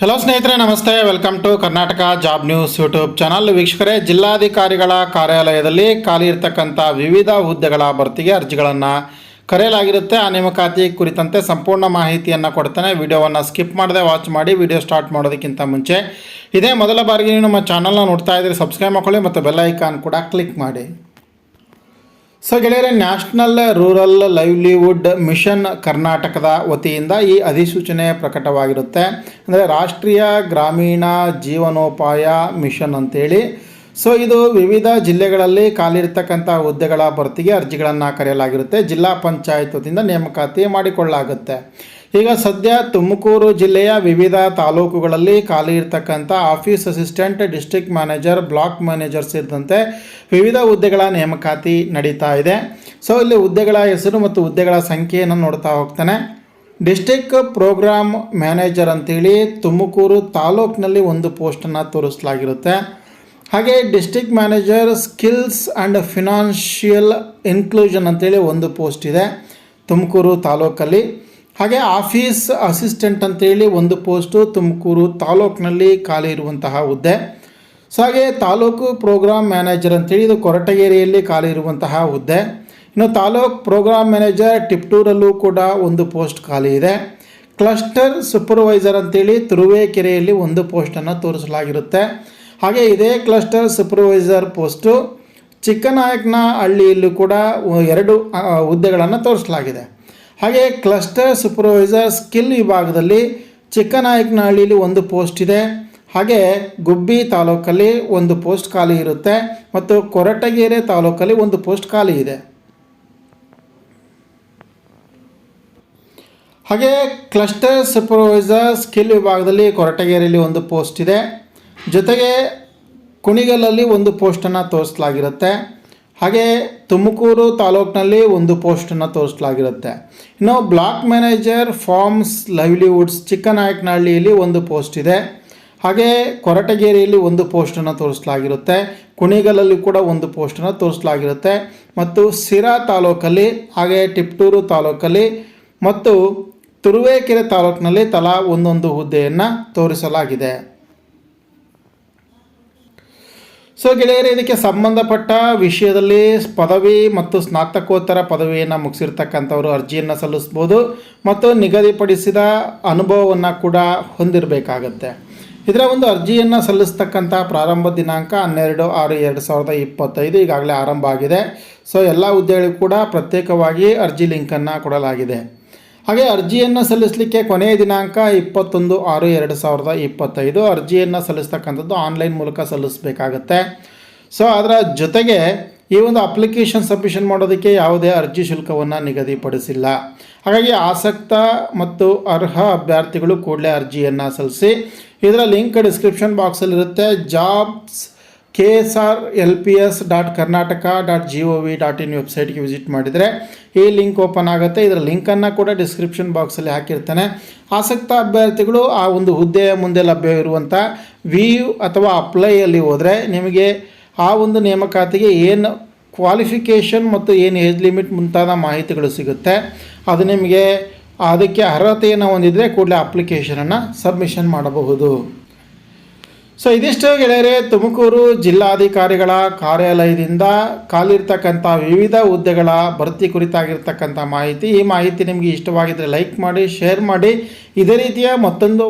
Hello ಸ್ನೇಹಿತರೆ, ನಮಸ್ತೆ. Welcome to Karnataka job news YouTube channel ವೀಕ್ಷಕರೇ, ಜಿಲ್ಲಾಧಿಕಾರಿಗಳ ಕಾರ್ಯಾಲಯದಲ್ಲಿ ಖಾಲಿ ಇರತಕ್ಕಂಥ ವಿವಿಧ ಹುದ್ದೆಗಳ ಭರ್ತಿಗೆ ಅರ್ಜಿಗಳನ್ನು ಕರೆಯಲಾಗಿರುತ್ತೆ. ಆ ನೇಮಕಾತಿ ಕುರಿತಂತೆ ಸಂಪೂರ್ಣ ಮಾಹಿತಿಯನ್ನು ಕೊಡ್ತಾನೆ. ವಿಡಿಯೋವನ್ನು ಸ್ಕಿಪ್ ಮಾಡದೆ ವಾಚ್ ಮಾಡಿ, ವಿಡಿಯೋ ಸ್ಟಾರ್ಟ್ ಮಾಡೋದಕ್ಕಿಂತ ಮುಂಚೆ ಇದೇ ಮೊದಲ ಬಾರಿಗೆ ನೀವು ನಮ್ಮ ಚಾನಲ್ನ ನೋಡ್ತಾ ಇದ್ದೀರಿ ಸಬ್ಸ್ಕ್ರೈಬ್ ಮಾಡ್ಕೊಳ್ಳಿ ಮತ್ತು ಬೆಲ್ಲೈಕಾನ್ ಕೂಡ ಕ್ಲಿಕ್ ಮಾಡಿ. ಸೊ ಗೆಳೆಯರೆ ನ್ಯಾಷನಲ್ ರೂರಲ್ ಲೈವ್ಲಿವುಡ್ ಮಿಷನ್ ಕರ್ನಾಟಕದ ವತಿಯಿಂದ ಈ ಅಧಿಸೂಚನೆ ಪ್ರಕಟವಾಗಿರುತ್ತೆ. ಅಂದರೆ ರಾಷ್ಟ್ರೀಯ ಗ್ರಾಮೀಣ ಜೀವನೋಪಾಯ ಮಿಷನ್ ಅಂತೇಳಿ. ಸೊ ಇದು ವಿವಿಧ ಜಿಲ್ಲೆಗಳಲ್ಲಿ ಖಾಲಿರ್ತಕ್ಕಂಥ ಹುದ್ದೆಗಳ ಭರ್ತಿಗೆ ಅರ್ಜಿಗಳನ್ನು ಕರೆಯಲಾಗಿರುತ್ತೆ. ಜಿಲ್ಲಾ ಪಂಚಾಯತ್ ವತಿಯಿಂದ ನೇಮಕಾತಿ ಮಾಡಿಕೊಳ್ಳಲಾಗುತ್ತೆ. ಈಗ ಸದ್ಯ ತುಮಕೂರು ಜಿಲ್ಲೆಯ ವಿವಿಧ ತಾಲೂಕುಗಳಲ್ಲಿ ಖಾಲಿ ಇರತಕ್ಕಂಥ office assistant, district manager, block manager ಸೇರಿದಂತೆ ವಿವಿಧ ಹುದ್ದೆಗಳ ನೇಮಕಾತಿ ನಡೀತಾ ಇದೆ. ಸೊ ಇಲ್ಲಿ ಹುದ್ದೆಗಳ ಹೆಸರು ಮತ್ತು ಹುದ್ದೆಗಳ ಸಂಖ್ಯೆಯನ್ನು ನೋಡ್ತಾ ಹೋಗ್ತಾನೆ. ಡಿಸ್ಟಿಕ್ ಪ್ರೋಗ್ರಾಮ್ ಮ್ಯಾನೇಜರ್ ಅಂತೇಳಿ ತುಮಕೂರು ತಾಲೂಕಿನಲ್ಲಿ ಒಂದು ಪೋಸ್ಟನ್ನು ತೋರಿಸಲಾಗಿರುತ್ತೆ. ಹಾಗೆ district manager skills and financial inclusion ಅಂತೇಳಿ ಒಂದು ಪೋಸ್ಟ್ ಇದೆ ತುಮಕೂರು ತಾಲೂಕಲ್ಲಿ. ಹಾಗೆ ಆಫೀಸ್ ಅಸಿಸ್ಟೆಂಟ್ ಅಂತೇಳಿ ಒಂದು ಪೋಸ್ಟು ತುಮಕೂರು ತಾಲೂಕಿನಲ್ಲಿ ಖಾಲಿ ಇರುವಂತಹ ಹುದ್ದೆ. ಸೊ ಹಾಗೆ ತಾಲೂಕು ಪ್ರೋಗ್ರಾಮ್ ಮ್ಯಾನೇಜರ್ ಅಂತೇಳಿ ಇದು ಕೊರಟಗೆರೆಯಲ್ಲಿ ಖಾಲಿ ಇರುವಂತಹ ಹುದ್ದೆ. ಇನ್ನು ತಾಲೂಕು ಪ್ರೋಗ್ರಾಮ್ ಮ್ಯಾನೇಜರ್ ಟಿಪ್ಟೂರಲ್ಲೂ ಕೂಡ ಒಂದು ಪೋಸ್ಟ್ ಖಾಲಿ ಇದೆ. ಕ್ಲಸ್ಟರ್ ಸೂಪರ್ವೈಸರ್ ಅಂತೇಳಿ ತುರುವೇಕೆರೆಯಲ್ಲಿ ಒಂದು ಪೋಸ್ಟನ್ನು ತೋರಿಸಲಾಗಿರುತ್ತೆ. ಹಾಗೆ ಇದೇ ಕ್ಲಸ್ಟರ್ ಸೂಪರ್ವೈಸರ್ ಪೋಸ್ಟು ಚಿಕ್ಕನಾಯಕನ ಹಳ್ಳಿಯಲ್ಲೂ ಕೂಡ ಎರಡು ಹುದ್ದೆಗಳನ್ನು ತೋರಿಸಲಾಗಿದೆ. ಹಾಗೆ ಕ್ಲಸ್ಟರ್ ಸೂಪರ್ವೈಸರ್ ಸ್ಕಿಲ್ ವಿಭಾಗದಲ್ಲಿ ಚಿಕ್ಕನಾಯಕನಹಳ್ಳಿಯಲ್ಲಿ ಒಂದು ಪೋಸ್ಟ್ ಇದೆ. ಹಾಗೆ ಗುಬ್ಬಿ ತಾಲೂಕಲ್ಲಿ ಒಂದು ಪೋಸ್ಟ್ ಖಾಲಿ ಇರುತ್ತೆ ಮತ್ತು ಕೊರಟಗೆರೆ ತಾಲೂಕಲ್ಲಿ ಒಂದು ಪೋಸ್ಟ್ ಖಾಲಿ ಇದೆ. ಹಾಗೆ ಕ್ಲಸ್ಟರ್ ಸೂಪರ್ವೈಸರ್ ಸ್ಕಿಲ್ ವಿಭಾಗದಲ್ಲಿ ಕೊರಟಗೆರೆಯಲ್ಲಿ ಒಂದು ಪೋಸ್ಟ್ ಇದೆ. ಜೊತೆಗೆ ಕುಣಿಗಲಲ್ಲಿ ಒಂದು ಪೋಸ್ಟನ್ನು ತೋರಿಸಲಾಗಿರುತ್ತೆ. ಹಾಗೆ ತುಮಕೂರು ತಾಲೂಕಿನಲ್ಲಿ ಒಂದು ಪೋಸ್ಟನ್ನು ತೋರಿಸಲಾಗಿರುತ್ತೆ. ಇನ್ನು ಬ್ಲಾಕ್ ಮ್ಯಾನೇಜರ್ ಫಾರ್ಮ್ಸ್ ಲೈವ್ಲಿವುಡ್ಸ್ ಚಿಕ್ಕನಾಯಕನಹಳ್ಳಿಯಲ್ಲಿ ಒಂದು ಪೋಸ್ಟ್ ಇದೆ. ಹಾಗೆ ಕೊರಟಗೆರೆಯಲ್ಲಿ ಒಂದು ಪೋಸ್ಟನ್ನು ತೋರಿಸಲಾಗಿರುತ್ತೆ. ಕುಣಿಗಲಲ್ಲಿ ಕೂಡ ಒಂದು ಪೋಸ್ಟನ್ನು ತೋರಿಸಲಾಗಿರುತ್ತೆ. ಮತ್ತು ಸಿರಾ ತಾಲೂಕಲ್ಲಿ, ಹಾಗೆ ಟಿಪ್ಟೂರು ತಾಲೂಕಲ್ಲಿ ಮತ್ತು ತುರುವೇಕೆರೆ ತಾಲೂಕಿನಲ್ಲಿ ತಲಾ ಒಂದೊಂದು ಹುದ್ದೆಯನ್ನು ತೋರಿಸಲಾಗಿದೆ. ಸೊ ಗೆಳೆಯರೇ, ಇದಕ್ಕೆ ಸಂಬಂಧಪಟ್ಟ ವಿಷಯದಲ್ಲಿ ಪದವಿ ಮತ್ತು ಸ್ನಾತಕೋತ್ತರ ಪದವಿಯನ್ನು ಮುಗಿಸಿರ್ತಕ್ಕಂಥವರು ಅರ್ಜಿಯನ್ನು ಸಲ್ಲಿಸ್ಬೋದು ಮತ್ತು ನಿಗದಿಪಡಿಸಿದ ಅನುಭವವನ್ನು ಕೂಡ ಹೊಂದಿರಬೇಕಾಗತ್ತೆ. ಇದರ ಒಂದು ಅರ್ಜಿಯನ್ನು ಸಲ್ಲಿಸ್ತಕ್ಕಂಥ ಪ್ರಾರಂಭ ದಿನಾಂಕ ಹನ್ನೆರಡು ಆರು ಎರಡು ಸಾವಿರದ ಇಪ್ಪತ್ತೈದು ಈಗಾಗಲೇ ಆರಂಭ ಆಗಿದೆ. ಸೊ ಎಲ್ಲ ಹುದ್ದೆಗಳಿಗೂ ಕೂಡ ಪ್ರತ್ಯೇಕವಾಗಿ ಅರ್ಜಿ ಲಿಂಕನ್ನು ಕೊಡಲಾಗಿದೆ. ಹಾಗೆ ಅರ್ಜಿಯನ್ನು ಸಲ್ಲಿಸಲಿಕ್ಕೆ ಕೊನೆಯ ದಿನಾಂಕ ಇಪ್ಪತ್ತೊಂದು ಆರು ಎರಡು ಸಾವಿರದ ಇಪ್ಪತ್ತೈದು. ಅರ್ಜಿಯನ್ನು ಸಲ್ಲಿಸ್ತಕ್ಕಂಥದ್ದು ಆನ್ಲೈನ್ ಮೂಲಕ ಸಲ್ಲಿಸಬೇಕಾಗತ್ತೆ. ಸೊ, ಅದರ ಜೊತೆಗೆ ಈ ಒಂದು ಅಪ್ಲಿಕೇಶನ್ ಸಬ್ಮಿಷನ್ ಮಾಡೋದಕ್ಕೆ ಯಾವುದೇ ಅರ್ಜಿ ಶುಲ್ಕವನ್ನು ನಿಗದಿಪಡಿಸಿಲ್ಲ. ಹಾಗಾಗಿ ಆಸಕ್ತ ಮತ್ತು ಅರ್ಹ ಅಭ್ಯರ್ಥಿಗಳು ಕೂಡಲೇ ಅರ್ಜಿಯನ್ನು ಸಲ್ಲಿಸಿ, ಇದರ link description ಬಾಕ್ಸಲ್ಲಿರುತ್ತೆ. Jobs K S R L P S dot Karnataka dot G O V dot in ವೆಬ್ಸೈಟ್ಗೆ ವಿಸಿಟ್ ಮಾಡಿದರೆ ಈ ಲಿಂಕ್ ಓಪನ್ ಆಗುತ್ತೆ. ಇದರ ಲಿಂಕನ್ನು ಕೂಡ ಡಿಸ್ಕ್ರಿಪ್ಷನ್ ಬಾಕ್ಸಲ್ಲಿ ಹಾಕಿರ್ತಾನೆ. ಆಸಕ್ತ ಅಭ್ಯರ್ಥಿಗಳು ಆ ಒಂದು ಹುದ್ದೆಯ ಮುಂದೆ ಲಭ್ಯವಿರುವಂಥ ವ್ಯೂ ಅಥವಾ ಅಪ್ಲೈಯಲ್ಲಿ ಹೋದರೆ ನಿಮಗೆ ಆ ಒಂದು ನೇಮಕಾತಿಗೆ ಏನು ಕ್ವಾಲಿಫಿಕೇಷನ್ ಮತ್ತು ಏನು ಏಜ್ ಲಿಮಿಟ್ ಮುಂತಾದ ಮಾಹಿತಿಗಳು ಸಿಗುತ್ತೆ. ಅದು ನಿಮಗೆ ಅದಕ್ಕೆ ಅರ್ಹತೆಯನ್ನು ಹೊಂದಿದರೆ ಕೂಡಲೇ ಅಪ್ಲಿಕೇಶನನ್ನು ಸಬ್ಮಿಷನ್ ಮಾಡಬಹುದು. ಸೊ ಇದಿಷ್ಟು ಗೆಳೆಯರೆ, ತುಮಕೂರು ಜಿಲ್ಲಾಧಿಕಾರಿಗಳ ಕಾರ್ಯಾಲಯದಿಂದ ಖಾಲಿರ್ತಕ್ಕಂಥ ವಿವಿಧ ಹುದ್ದೆಗಳ ಭರ್ತಿ ಕುರಿತಾಗಿರ್ತಕ್ಕಂಥ ಮಾಹಿತಿ. ಈ ಮಾಹಿತಿ ನಿಮಗೆ ಇಷ್ಟವಾಗಿದ್ದರೆ ಲೈಕ್ ಮಾಡಿ, ಶೇರ್ ಮಾಡಿ. ಇದೇ ರೀತಿಯ ಮತ್ತೊಂದು